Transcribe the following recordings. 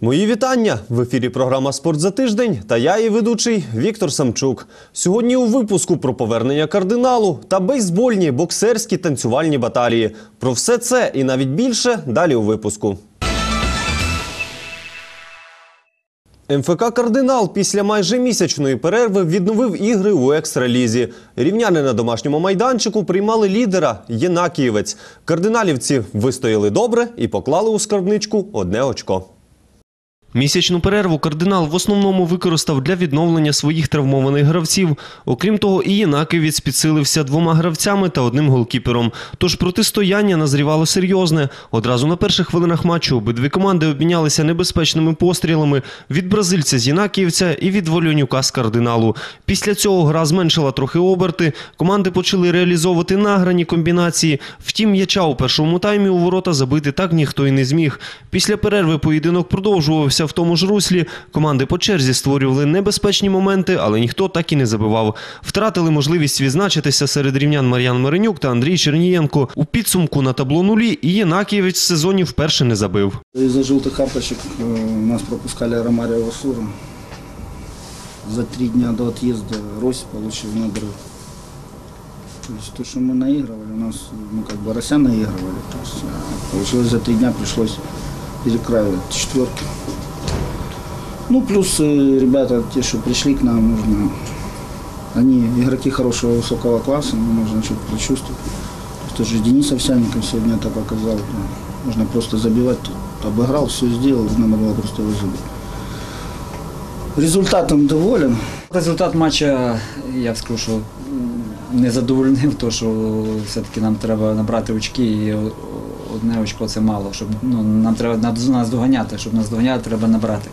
Мої вітання в ефірі програма Спорт за тиждень та я її ведучий Віктор Самчук. Сьогодні у випуску про повернення кардиналу та бейсбольні, боксерські танцювальні баталії. Про все це і навіть більше далі у випуску. МФК Кардинал після майже місячної перерви відновив ігри у екстралізі. Рівняни на домашньому майданчику приймали лідера Єнакієвець. Кардиналівці вистояли добре і поклали у скарбничку одне очко. Місячну перерву кардинал в основному використав для відновлення своїх травмованих гравців. Окрім того, і Єнаківець підсилився двома гравцями та одним голкіпером. Тож протистояння назрівало серйозне. Одразу на перших хвилинах матчу обидві команди обмінялися небезпечними пострілами від бразильця з Єнакіївця і від Волюнюка з кардиналу. Після цього гра зменшила трохи оберти. Команди почали реалізовувати награні комбінації. Втім, м'яча у першому таймі у ворота забити так ніхто й не зміг. Після перерви поєдинок продовжувався в тому ж руслі. Команди по черзі створювали небезпечні моменти, але ніхто так і не забивав. Втратили можливість відзначитися серед рівнян Мар'ян Маринюк та Андрій Чернієнко. У підсумку на табло нулі і Єнакієвич в сезоні вперше не забив. Из-за желтых карточек э, нас пропускали Ромарио Васура. За три дня до отъезда Рось получил надрыв. То есть то, что мы наигрывали, у нас, ну как бы Рося наигрывали. То есть, э, получилось за три дня пришлось перекраивать четверки. Ну, плюс э, ребята, те, что пришли к нам, нужно, они игроки хорошего высокого класса, но нужно что-то прочувствовать. То есть, тоже Денис Овсянников сегодня это показал. да. Нужно просто забивать. Тут обыграл, все сделал, надо было просто его забить. Результатом доволен. Результат матча, я б скажу, що м, не задовольнив, то що все-таки нам треба набрати очки, і о- одне очко це мало. Щоб, ну, нам треба над- нас доганяти, щоб нас доганяти, треба набрати.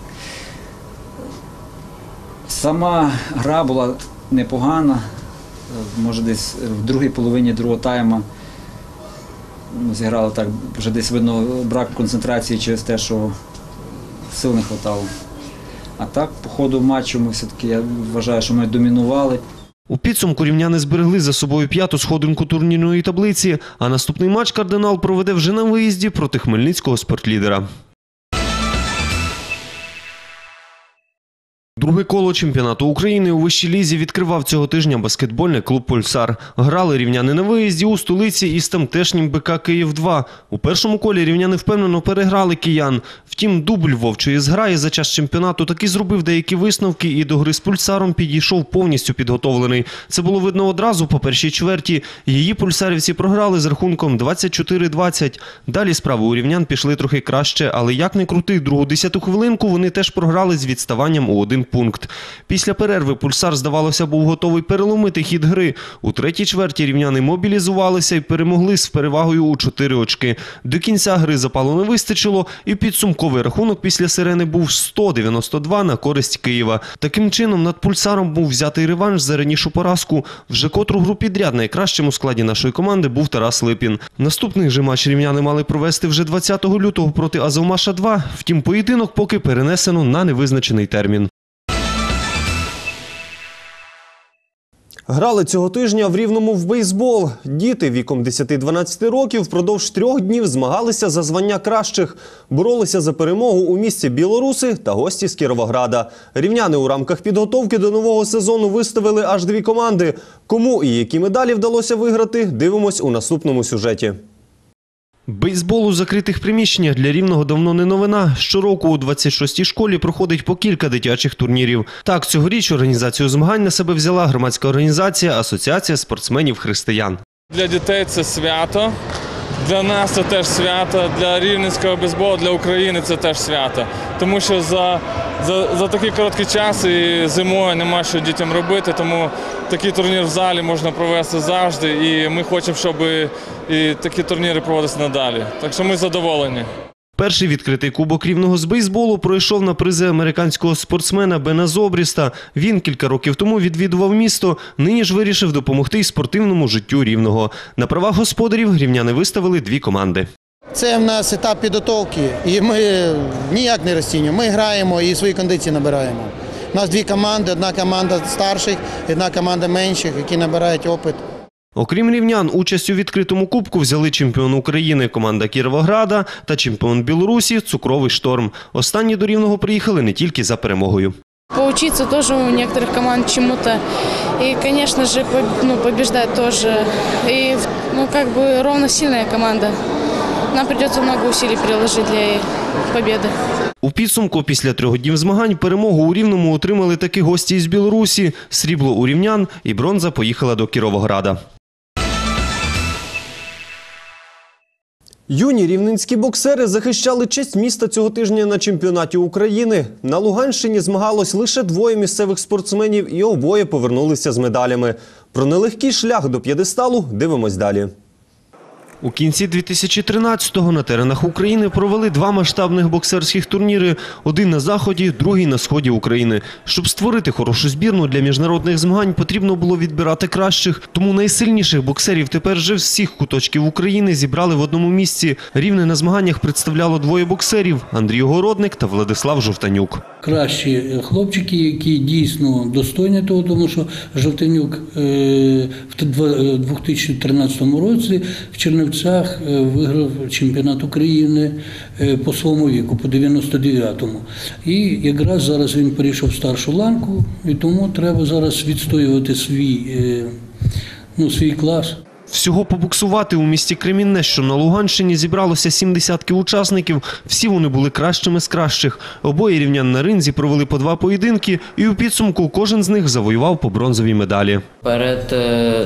Сама гра була непогана, може десь в другій половині другого тайма ну, зіграли так, вже десь видно брак концентрації через те, що сил не вистачало. А так, по ходу матчу ми все-таки я вважаю, що ми домінували. У підсумку рівняни зберегли за собою п'яту сходинку турнірної таблиці, а наступний матч кардинал проведе вже на виїзді проти хмельницького спортлідера. Друге коло чемпіонату України у вищій лізі відкривав цього тижня баскетбольний клуб Пульсар. Грали рівняни на виїзді у столиці із тамтешнім БК Київ 2 У першому колі рівняни впевнено переграли киян. Втім, дубль вовчої зграї за час чемпіонату таки зробив деякі висновки і до гри з пульсаром підійшов повністю підготовлений. Це було видно одразу по першій чверті. Її пульсарівці програли з рахунком 24-20. Далі справи у рівнян пішли трохи краще, але як не крути, другу десяту хвилинку вони теж програли з відставанням у один пункт. Після перерви пульсар, здавалося, був готовий переломити хід гри. У третій чверті рівняни мобілізувалися і перемогли з перевагою у 4 очки. До кінця гри запалу не вистачило, і підсумковий рахунок після сирени був 192 на користь Києва. Таким чином, над пульсаром був взятий реванш за ранішу поразку. Вже котру гру підряд найкращим у складі нашої команди був Тарас Липін. Наступний же матч рівняни мали провести вже 20 лютого проти Азовмаша 2 Втім, поєдинок поки перенесено на невизначений термін. Грали цього тижня в Рівному в бейсбол. Діти віком 10-12 років впродовж трьох днів змагалися за звання кращих. Боролися за перемогу у місті Білоруси та гості з Кіровограда. Рівняни у рамках підготовки до нового сезону виставили аж дві команди. Кому і які медалі вдалося виграти, дивимось у наступному сюжеті. Бейсбол у закритих приміщеннях для рівного давно не новина. Щороку у 26-й школі проходить по кілька дитячих турнірів. Так, цьогоріч організацію змагань на себе взяла громадська організація Асоціація спортсменів християн. Для дітей це свято. Для нас це теж свято, для рівненського бейсболу, для України це теж свято. Тому що за, за, за такий короткий час і зимою нема що дітям робити, тому такий турнір в залі можна провести завжди. І ми хочемо, щоб і такі турніри проводилися надалі. Так що ми задоволені. Перший відкритий кубок рівного з бейсболу пройшов на призи американського спортсмена Бена Зобріста. Він кілька років тому відвідував місто. Нині ж вирішив допомогти й спортивному життю рівного. На правах господарів рівняни виставили дві команди. Це в нас етап підготовки, і ми ніяк не розцінюємо. Ми граємо і свої кондиції набираємо. У нас дві команди: одна команда старших, одна команда менших, які набирають опит. Окрім рівнян, участь у відкритому кубку взяли чемпіон України команда Кіровограда та чемпіон Білорусі Цукровий шторм. Останні до рівного приїхали не тільки за перемогою. Поучиться тоже у некоторых команд чему-то. И, конечно же, по- ну, побеждать тоже. И, ну, как бы ровно сильная команда. Нам придется много усилий приложить для победы. У підсумку після трьох днів змагань перемогу у Рівному отримали такі гості із Білорусі, срібло у рівнян і бронза поїхала до Кіровограда. Юні рівненські боксери захищали честь міста цього тижня на чемпіонаті України. На Луганщині змагалось лише двоє місцевих спортсменів, і обоє повернулися з медалями. Про нелегкий шлях до п'єдесталу дивимось далі. У кінці 2013-го на теренах України провели два масштабних боксерських турніри: один на заході, другий на сході України. Щоб створити хорошу збірну для міжнародних змагань, потрібно було відбирати кращих. Тому найсильніших боксерів тепер вже всіх куточків України зібрали в одному місці. Рівне на змаганнях представляло двоє боксерів: Андрій Городник та Владислав Жовтанюк. кращі хлопчики, які дійсно достойні того, тому що Жовтенюк е, в два- е, 2013 році в Чернівцях е, виграв чемпіонат України е, по своєму віку, по 99-му. І якраз зараз він перейшов в старшу ланку, і тому треба зараз відстоювати свій, е, ну, свій клас. Всього побуксувати у місті Кремінне, що на Луганщині зібралося сім десятків учасників. Всі вони були кращими з кращих. Обоє рівнян на ринзі провели по два поєдинки, і у підсумку кожен з них завоював по бронзовій медалі. Перед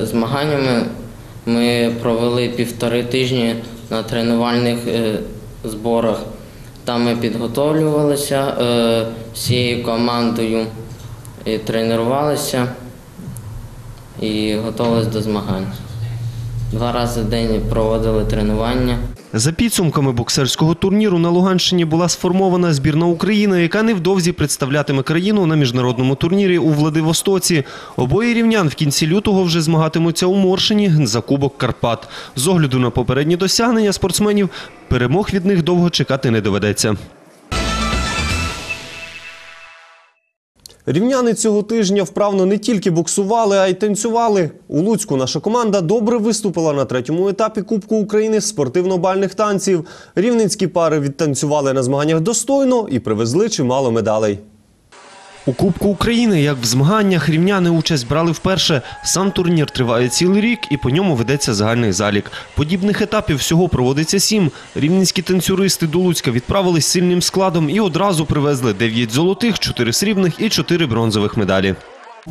змаганнями ми провели півтори тижні на тренувальних е, зборах. Там ми підготовлювалися е, всією командою і тренувалися і готувалися до змагань. Два рази в день проводили тренування. За підсумками боксерського турніру на Луганщині була сформована збірна України, яка невдовзі представлятиме країну на міжнародному турнірі у Владивостоці. Обоє рівнян в кінці лютого вже змагатимуться у Моршині за Кубок Карпат. З огляду на попередні досягнення спортсменів перемог від них довго чекати не доведеться. Рівняни цього тижня вправно не тільки боксували, а й танцювали. У Луцьку наша команда добре виступила на третьому етапі Кубку України з спортивно-бальних танців. Рівненські пари відтанцювали на змаганнях достойно і привезли чимало медалей. У Кубку України, як в змаганнях, рівняни участь брали вперше. Сам турнір триває цілий рік і по ньому ведеться загальний залік. Подібних етапів всього проводиться сім. Рівненські танцюристи до Луцька відправились сильним складом і одразу привезли 9 золотих, 4 срібних і 4 бронзових медалі.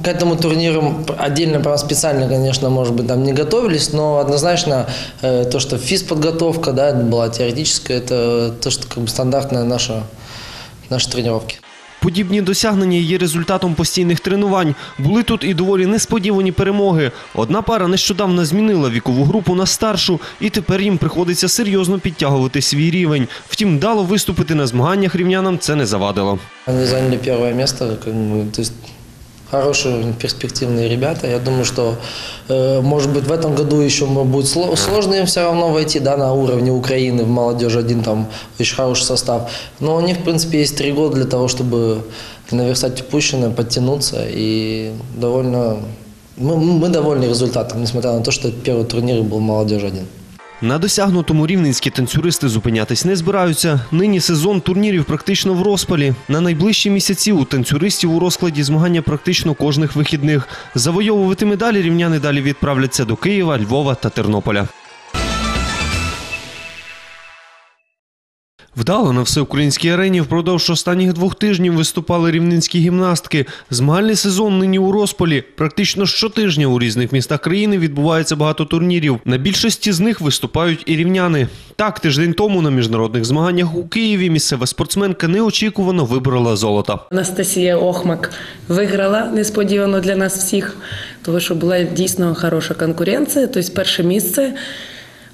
К этому турниру отдельно, прям специально, конечно, может быть, там не готовились, но однозначно э, то, что физподготовка, да, была теоретическая, это то, что как бы стандартная наша, наши тренировки. Подібні досягнення є результатом постійних тренувань. Були тут і доволі несподівані перемоги. Одна пара нещодавно змінила вікову групу на старшу, і тепер їм приходиться серйозно підтягувати свій рівень. Втім, дало виступити на змаганнях рівнянам це не завадило. Они заняли первое место, хорошие перспективные ребята. Я думаю, что, э, может быть, в этом году еще будет сло- сложно им все равно войти да, на уровне Украины в молодежи один там очень хороший состав. Но у них, в принципе, есть три года для того, чтобы наверстать упущенное, подтянуться и довольно... Мы, мы довольны результатом, несмотря на то, что первый турнир был молодежь один. На досягнутому рівненські танцюристи зупинятись не збираються. Нині сезон турнірів практично в розпалі. На найближчі місяці у танцюристів у розкладі змагання практично кожних вихідних. Завойовувати медалі рівняни далі відправляться до Києва, Львова та Тернополя. Вдало на всеукраїнській арені впродовж останніх двох тижнів виступали рівненські гімнастки. Змагальний сезон нині у розпалі. Практично щотижня у різних містах країни відбувається багато турнірів. На більшості з них виступають і рівняни. Так, тиждень тому на міжнародних змаганнях у Києві місцева спортсменка неочікувано виборола золото. Анастасія Охмак виграла несподівано для нас всіх, тому що була дійсно хороша конкуренція. Тобто перше місце.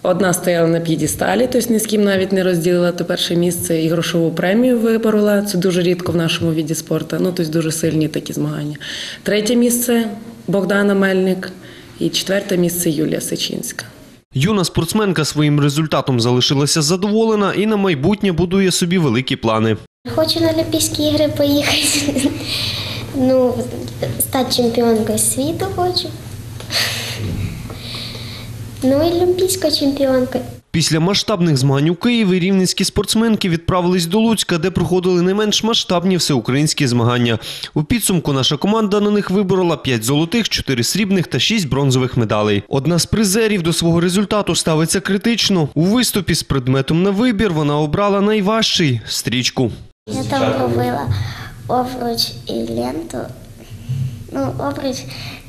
Одна стояла на п'єдесталі, тобто ні з ким навіть не розділила то перше місце і грошову премію виборола. Це дуже рідко в нашому віді спорту. Ну, тобто дуже сильні такі змагання. Третє місце Богдана Мельник і четверте місце Юлія Сечінська. Юна спортсменка своїм результатом залишилася задоволена і на майбутнє будує собі великі плани. Хочу на Олімпійські ігри поїхати. Ну, стати чемпіонкою світу хочу. Ну і олімпійська чемпіонка. Після масштабних змагань у Києві рівненські спортсменки відправились до Луцька, де проходили не менш масштабні всеукраїнські змагання. У підсумку наша команда на них виборола 5 золотих, 4 срібних та 6 бронзових медалей. Одна з призерів до свого результату ставиться критично. У виступі з предметом на вибір вона обрала найважчий стрічку. Я там робила обруч і ленту. Ну, обруч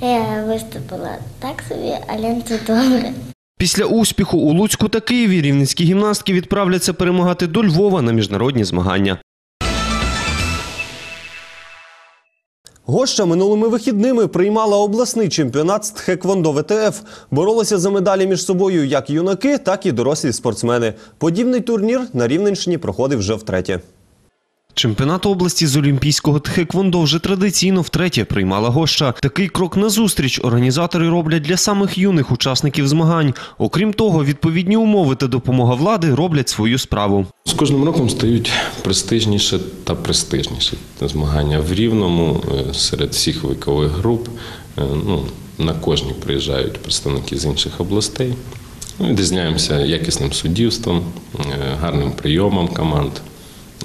я виступила так собі, а ленту добре. Після успіху у Луцьку та Києві рівненські гімнастки відправляться перемагати до Львова на міжнародні змагання. Гоща минулими вихідними приймала обласний чемпіонат з тхеквондо ВТФ. Боролися за медалі між собою як юнаки, так і дорослі спортсмени. Подібний турнір на Рівненщині проходив вже втретє. Чемпіонат області з олімпійського тхеквондо вже традиційно втретє приймала гоща. Такий крок назустріч організатори роблять для самих юних учасників змагань. Окрім того, відповідні умови та допомога влади роблять свою справу. З кожним роком стають престижніше та престижніше змагання в рівному е, серед всіх вікових груп. Е, Ну, на кожні приїжджають представники з інших областей. Ми відрізняємося якісним суддівством, е, гарним прийомом команд,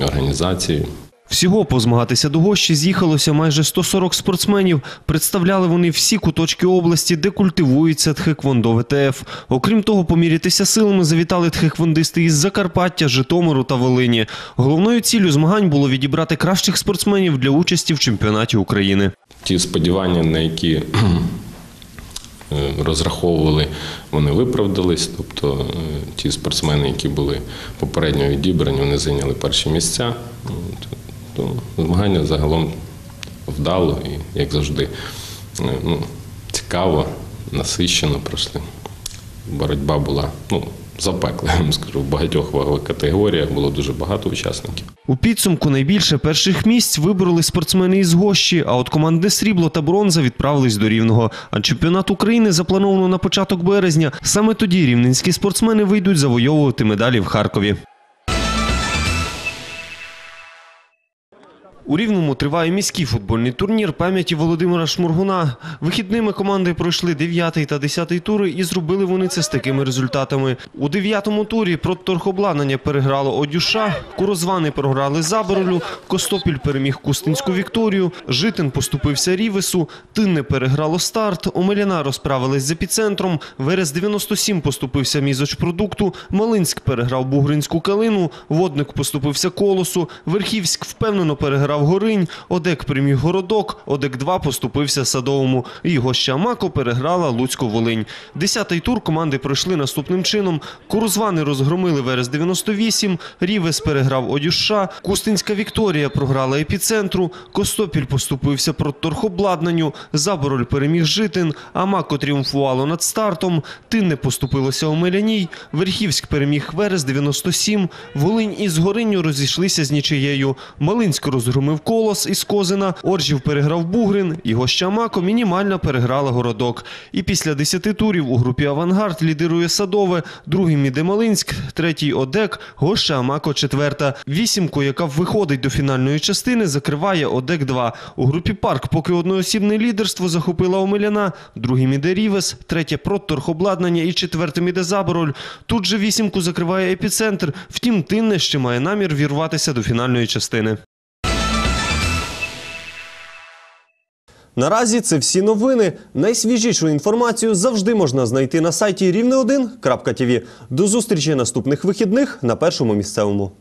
організацією. Всього позмагатися до гощі з'їхалося майже 140 спортсменів. Представляли вони всі куточки області, де культивується тхеквондо ВТФ. Окрім того, помірятися силами завітали тхеквондисти із Закарпаття, Житомиру та Волині. Головною ціллю змагань було відібрати кращих спортсменів для участі в чемпіонаті України. Ті сподівання, на які розраховували, вони виправдались. Тобто е, ті спортсмени, які були попередньо відібрані, вони зайняли перші місця. То змагання загалом вдало і, як завжди, е, ну, цікаво, насищено пройшли. Боротьба була ну, запекла, я вам скажу. В багатьох вагових категоріях було дуже багато учасників. У підсумку найбільше перших місць вибороли спортсмени із Гощі, а от команди срібло та бронза відправились до Рівного. А чемпіонат України заплановано на початок березня. Саме тоді рівненські спортсмени вийдуть завойовувати медалі в Харкові. У Рівному триває міський футбольний турнір пам'яті Володимира Шмургуна. Вихідними команди пройшли 9 та 10 тури і зробили вони це з такими результатами. У 9-му турі продторхобладнання переграло Одюша, Курозвани програли Заборолю, Костопіль переміг Кустинську Вікторію, Житин поступився Рівесу, Тинне переграло старт, Омеляна розправились з епіцентром, Верес 97 поступився Мізочпродукту, Малинськ переграв Бугринську Калину, Водник поступився Колосу, Верхівськ впевнено переграв Горинь, Одек переміг Городок, Одек 2 поступився Садовому і Гоща Мако переграла Луцьку Волинь. Десятий тур команди пройшли наступним чином. Курузвани розгромили Верес 98, Рівес переграв Одюша, Кустинська Вікторія програла епіцентру, Костопіль поступився продторхобладнанню, Забороль переміг Житин, а Мако тріумфувало над стартом, Тинне поступилося Омеляній, Верхівськ переміг Верес 97, Волинь із Горинню розійшлися з нічиєю, Малинськ розгромив Колос із Козина, Оржів переграв Бугрин і Гоща Мако мінімально переграла Городок. І після 10 турів у групі «Авангард» лідирує Садове, другим іде Малинськ, третій Одек, Гоща Мако четверта. Вісімку, яка виходить до фінальної частини, закриває Одек 2. У групі Парк поки одноосібне лідерство захопила Омеляна, другим іде Рівес, третє Протторхобладнання і четвертим іде Забороль. Тут же вісімку закриває епіцентр, втім Тинне ще має намір вірватися до фінальної частини. Наразі це всі новини. Найсвіжішу інформацію завжди можна знайти на сайті рівне1.tv. До зустрічі наступних вихідних на першому місцевому.